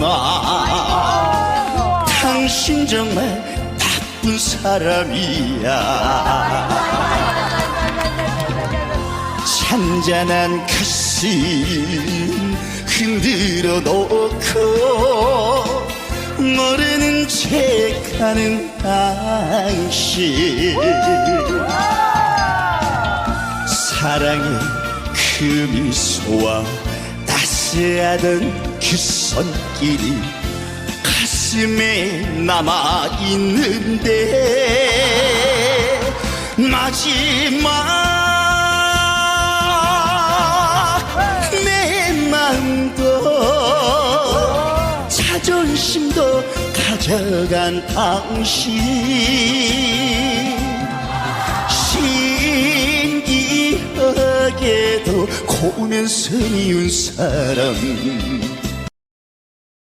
마 당신 정말 나쁜 사람이야. 잔잔한 가슴 흔들어 놓고 모르는 체 가는 당신. 사랑의 그 미소와 따스하던 그 손길이 가슴에 남아 있는데 마지막 내 마음도 자존심도 가져간 당신 신기하게도 고면서 미운 사람